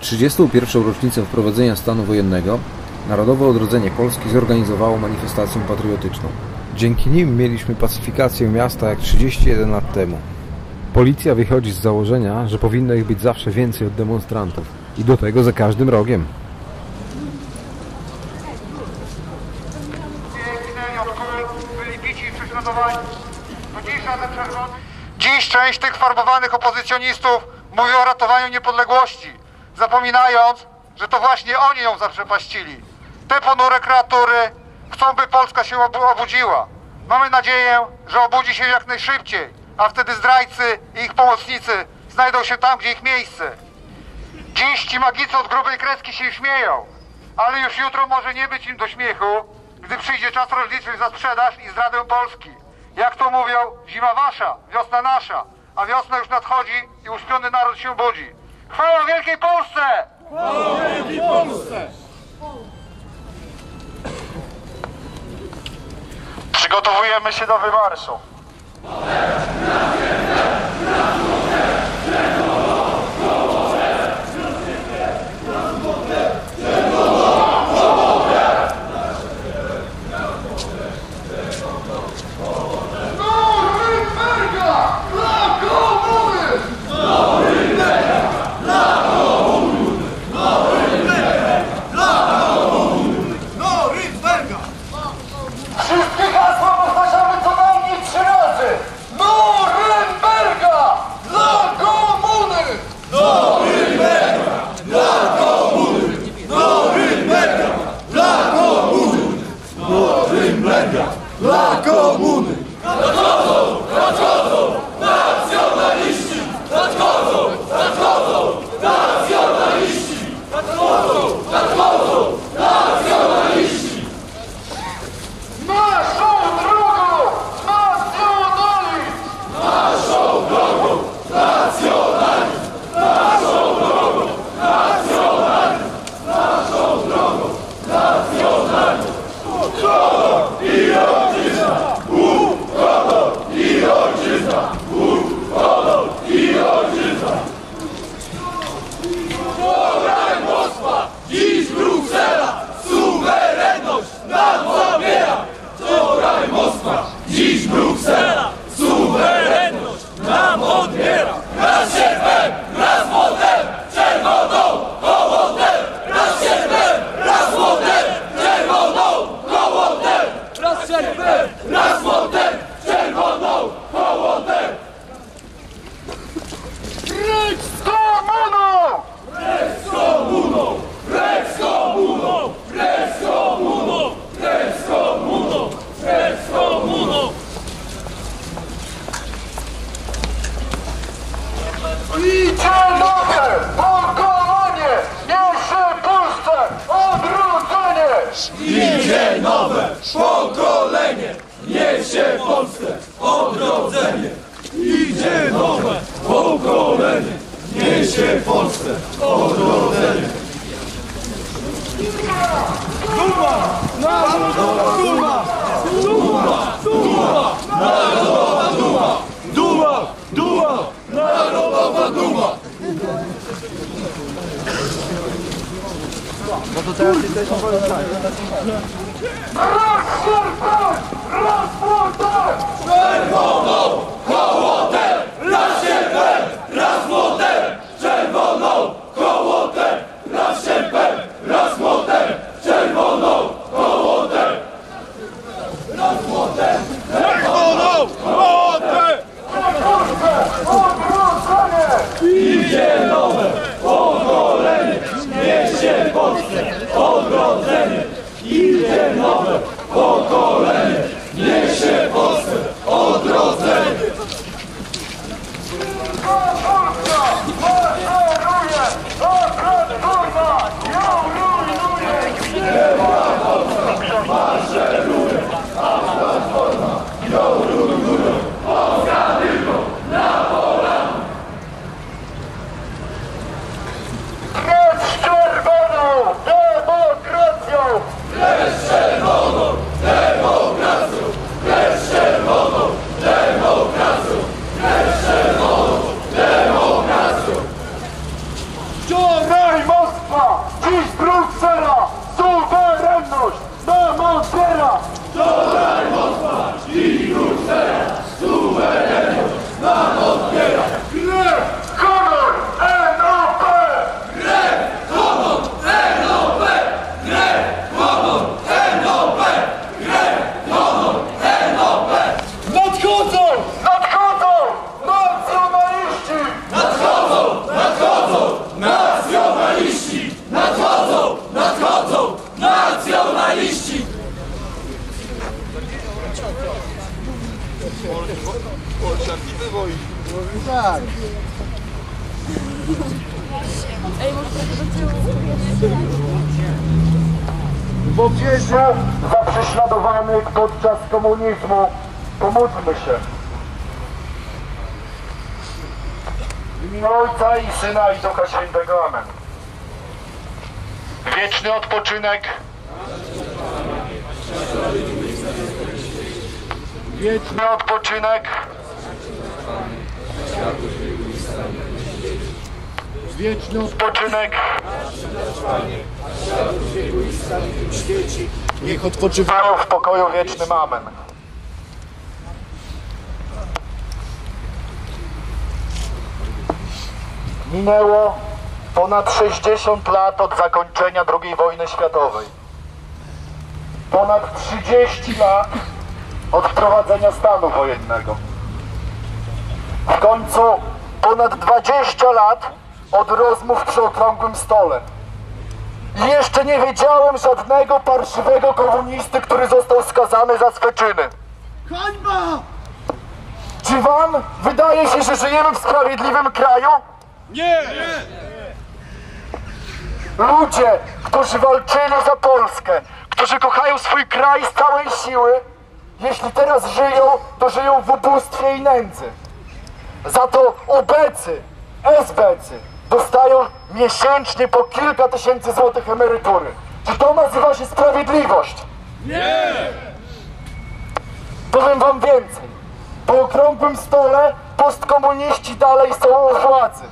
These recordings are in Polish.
31. rocznicę wprowadzenia stanu wojennego Narodowe Odrodzenie Polski zorganizowało manifestację patriotyczną. Dzięki nim mieliśmy pacyfikację miasta jak 31 lat temu. Policja wychodzi z założenia, że powinno ich być zawsze więcej od demonstrantów. I do tego za każdym rogiem. Dziś część tych farbowanych opozycjonistów mówi o ratowaniu niepodległości, zapominając, że to właśnie oni ją zaprzepaścili. Te ponure kreatury chcą, by Polska się obu- obudziła. Mamy nadzieję, że obudzi się jak najszybciej, a wtedy zdrajcy i ich pomocnicy znajdą się tam, gdzie ich miejsce. Dziś ci magicy od grubej kreski się śmieją, ale już jutro może nie być im do śmiechu, gdy przyjdzie czas rozliczyć za sprzedaż i zdradę Polski. Jak to mówią, zima wasza, wiosna nasza, a wiosna już nadchodzi i uśpiony naród się budzi. Chwała Wielkiej Polsce! Przygotowujemy się do wymarszu. No to teraz jesteśmy wojownikami. Raz portal! Raz portal! Czerwoną koło! Whatever. W obiedzie za prześladowanych podczas komunizmu pomódlmy się. W imię Ojca i Syna i Ducha Świętego. Amen. Wieczny odpoczynek. Wieczny odpoczynek. Wieczny odpoczynek. Niech odpoczywają w pokoju wiecznym. Amen. Minęło ponad 60 lat od zakończenia II wojny światowej. Ponad 30 lat od wprowadzenia stanu wojennego. W końcu ponad 20 lat od rozmów przy okrągłym stole. I jeszcze nie wiedziałem żadnego parszywego komunisty, który został skazany za swe czyny. Hańba! Czy wam wydaje się, że żyjemy w sprawiedliwym kraju? Nie! Ludzie, którzy walczyli za Polskę, którzy kochają swój kraj z całej siły, jeśli teraz żyją, to żyją w ubóstwie i nędzy. Za to ubecy, esbecy dostają miesięcznie po kilka tysięcy złotych emerytury. Czy to nazywa się sprawiedliwość? Nie! Powiem wam więcej. Po okrągłym stole postkomuniści dalej są u władzy.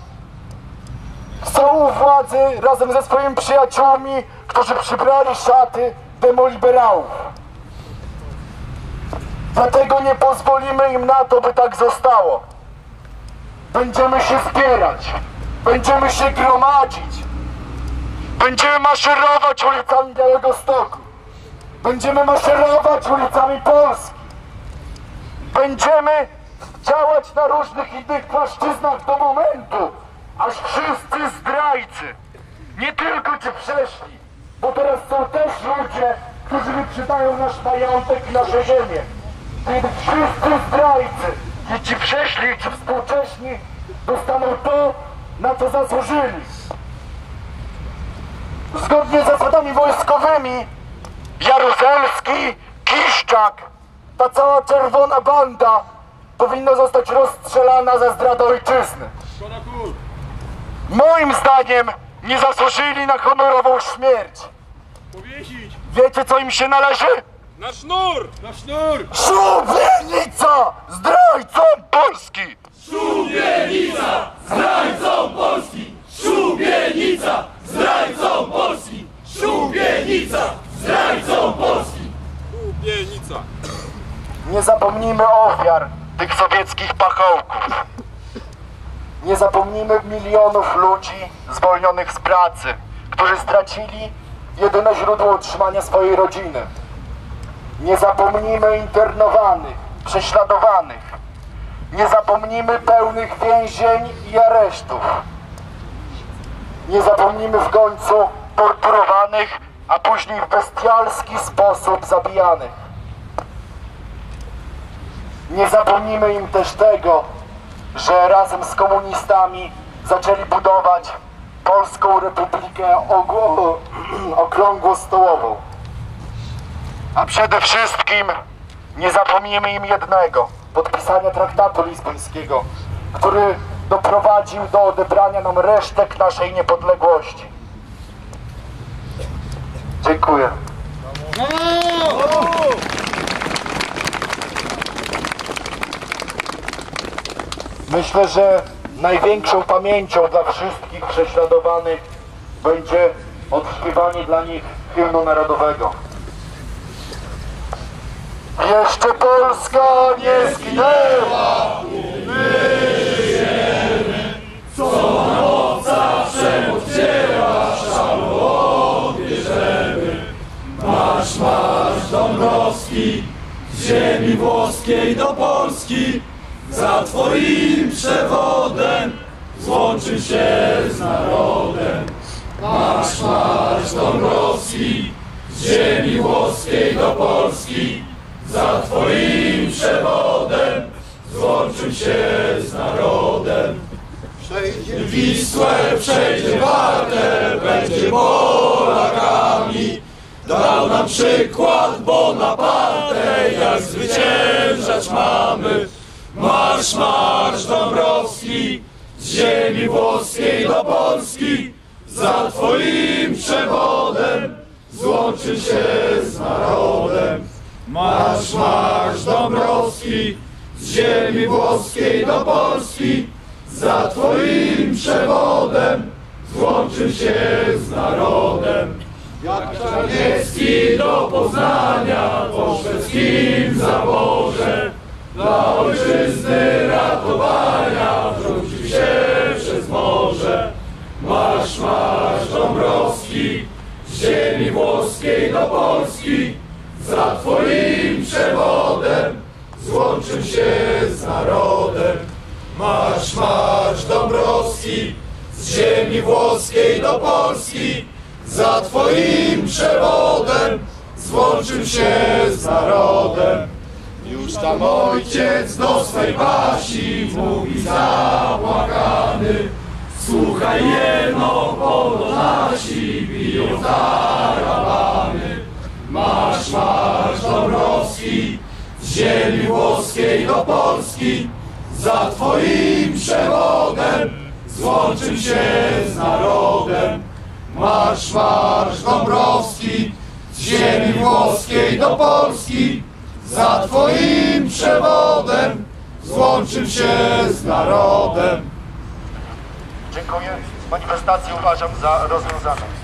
Są u władzy razem ze swoimi przyjaciółmi, którzy przybrali szaty demoliberałów. Dlatego nie pozwolimy im na to, by tak zostało. Będziemy się spierać. Będziemy się gromadzić. Będziemy maszerować ulicami Białegostoku. Będziemy maszerować ulicami Polski. Będziemy działać na różnych innych płaszczyznach do momentu, aż wszyscy zdrajcy, nie tylko ci przeszli, bo teraz są też ludzie, którzy wyprzedają nasz majątek i nasze ziemię. Kiedy wszyscy zdrajcy, i ci przeszli, i ci współcześni, dostaną to, na co zasłużyli. Zgodnie z zasadami wojskowymi, Jaruzelski, Kiszczak, ta cała czerwona banda powinna zostać rozstrzelana za zdradę ojczyzny. Moim zdaniem nie zasłużyli na honorową śmierć. Wiecie co im się należy? Na sznur! Na sznur! Szubienica zdrajcom Polski! Szubienica! Zdrajcą Polski! Szubienica! Zdrajcą Polski! Szubienica! Zdrajcą Polski! Szubienica! Nie zapomnijmy ofiar tych sowieckich pachołków. Nie zapomnijmy milionów ludzi zwolnionych z pracy, którzy stracili jedyne źródło utrzymania swojej rodziny. Nie zapomnijmy internowanych, prześladowanych. Nie zapomnijmy pełnych więzień i aresztów. Nie zapomnijmy w końcu torturowanych, a później w bestialski sposób zabijanych. Nie zapomnimy im też tego, że razem z komunistami zaczęli budować Polską Republikę okrągłostołową. A przede wszystkim nie zapomnimy im jednego, podpisania traktatu lizbońskiego, który doprowadził do odebrania nam resztek naszej niepodległości. Dziękuję. Myślę, że największą pamięcią dla wszystkich prześladowanych będzie odśpiewanie dla nich hymnu narodowego. Jeszcze Polska nie zginęła! Dąbrowski z ziemi włoskiej do Polski za twoim przewodem złączy się z narodem. Marsz, marsz Dąbrowski z ziemi włoskiej do Polski za twoim przewodem złączy złączył się z narodem. Wisłę przejdzie Wartę, będzie Polakami. Dał nam przykład Bonaparte, jak zwyciężać mamy. Marsz, marsz Dąbrowski, z ziemi włoskiej do Polski. Za twoim przewodem złączy się z narodem. Marsz, marsz Dąbrowski, z ziemi włoskiej do Polski. Za twoim przewodem złączy się z narodem. Jak Czarniecki do Poznania po szwedzkim zaborze dla ojczyzny ratowania wrzucił się przez morze. Marsz, marsz Dąbrowski, z ziemi włoskiej do Polski, za twoim przewodem złączył się z narodem. Marsz, marsz Dąbrowski, z ziemi włoskiej do Polski, za twoim przewodem złączył się z narodem. Już tam ojciec do swej wasi mówi zapłakany, słuchaj jeno, polo nasi biją tarawany. Ziemi włoskiej do Polski, za twoim przewodem złączył się z narodem. Marsz, marsz Dąbrowski, z ziemi włoskiej do Polski, za twoim przewodem złączył się z narodem. Dziękuję. Manifestację uważam za rozwiązaną.